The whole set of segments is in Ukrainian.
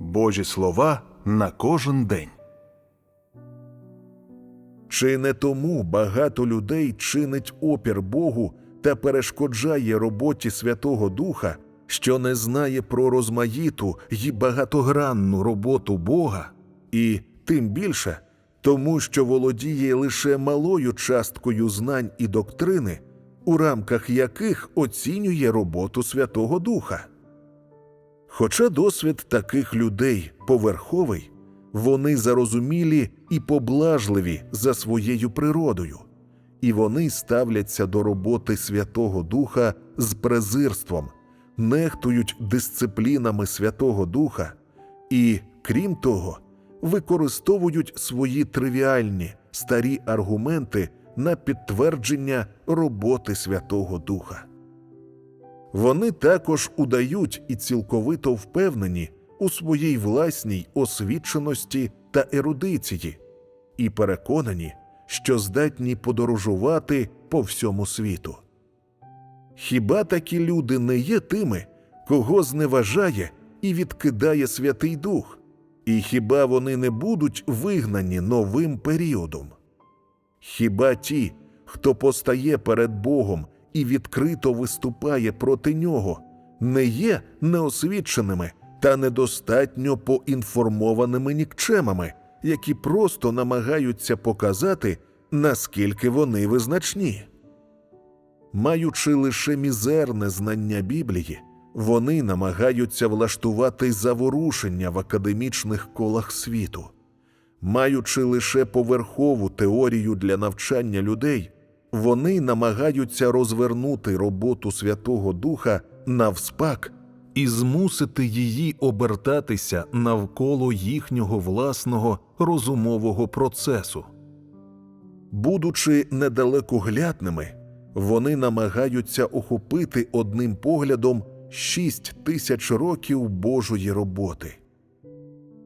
Божі слова на кожен день. Чи не тому багато людей чинить опір Богу та перешкоджає роботі Святого Духа, що не знає про розмаїту й багатогранну роботу Бога, і тим більше тому, що володіє лише малою часткою знань і доктрини, у рамках яких оцінює роботу Святого Духа. Хоча досвід таких людей поверховий, вони зарозумілі і поблажливі за своєю природою, і вони ставляться до роботи Святого Духа з презирством, нехтують дисциплінами Святого Духа і, крім того, використовують свої тривіальні старі аргументи на підтвердження роботи Святого Духа. Вони також удають і цілковито впевнені у своїй власній освіченості та ерудиції, і переконані, що здатні подорожувати по всьому світу. Хіба такі люди не є тими, кого зневажає і відкидає Святий Дух, і хіба вони не будуть вигнані новим періодом? Хіба ті, хто постає перед Богом і відкрито виступає проти нього, не є неосвіченими та недостатньо поінформованими нікчемами, які просто намагаються показати, наскільки вони визначні? Маючи лише мізерне знання Біблії, вони намагаються влаштувати заворушення в академічних колах світу. Маючи лише поверхову теорію для навчання людей, вони намагаються розвернути роботу Святого Духа навспак і змусити її обертатися навколо їхнього власного розумового процесу. Будучи недалекоглядними, вони намагаються охопити одним поглядом шість тисяч років Божої роботи.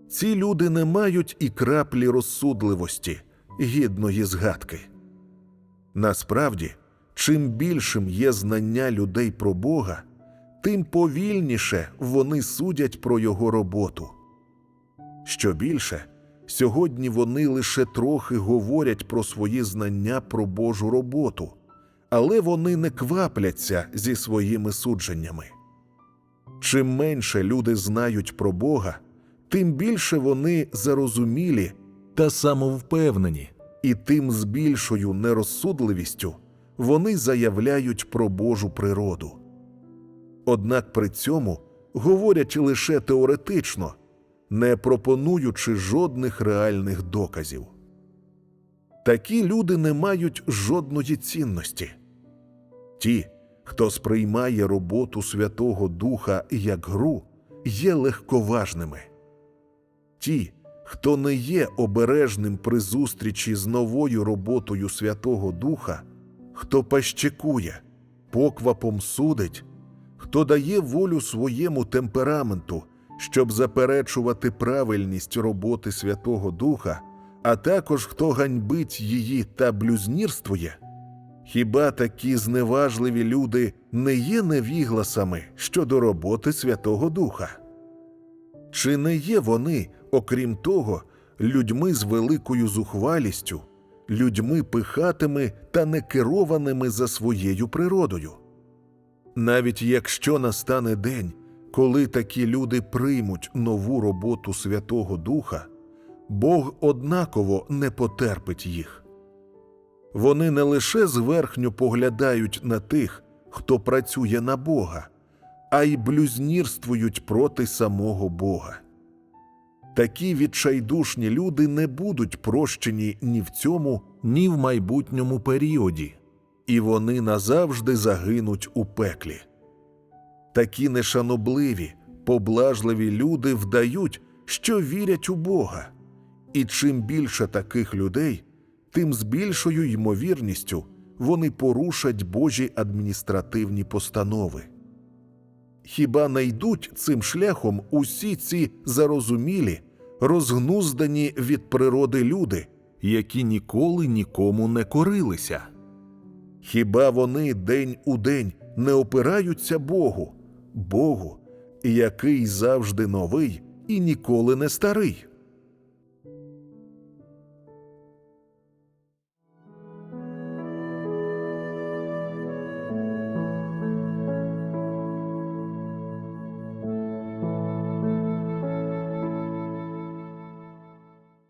Ці люди не мають і краплі розсудливості, гідної згадки. Насправді, чим більшим є знання людей про Бога, тим повільніше вони судять про його роботу. Що більше, сьогодні вони лише трохи говорять про свої знання про Божу роботу, але вони не квапляться зі своїми судженнями. Чим менше люди знають про Бога, тим більше вони зарозумілі та самовпевнені, і тим з більшою нерозсудливістю вони заявляють про Божу природу. Однак при цьому говорять лише теоретично, не пропонуючи жодних реальних доказів. Такі люди не мають жодної цінності. Ті, хто сприймає роботу Святого Духа як гру, є легковажними. Ті, хто не є обережним при зустрічі з новою роботою Святого Духа, хто пащекує, поквапом судить, хто дає волю своєму темпераменту, щоб заперечувати правильність роботи Святого Духа, а також хто ганьбить її та блюзнірствує, хіба такі зневажливі люди не є невігласами щодо роботи Святого Духа? Чи не є вони, окрім того, людьми з великою зухвалістю, людьми пихатими та некерованими за своєю природою? Навіть якщо настане день, коли такі люди приймуть нову роботу Святого Духа, Бог однаково не потерпить їх. Вони не лише зверхньо поглядають на тих, хто працює на Бога, а й блюзнірствують проти самого Бога. Такі відчайдушні люди не будуть прощені ні в цьому, ні в майбутньому періоді, і вони назавжди загинуть у пеклі. Такі нешанобливі, поблажливі люди вдають, що вірять у Бога, і чим більше таких людей, тим з більшою ймовірністю вони порушать Божі адміністративні постанови. Хіба найдуть цим шляхом усі ці зарозумілі, розгнуздані від природи люди, які ніколи нікому не корилися? Хіба вони день у день не опираються Богу, Богу, який завжди новий і ніколи не старий.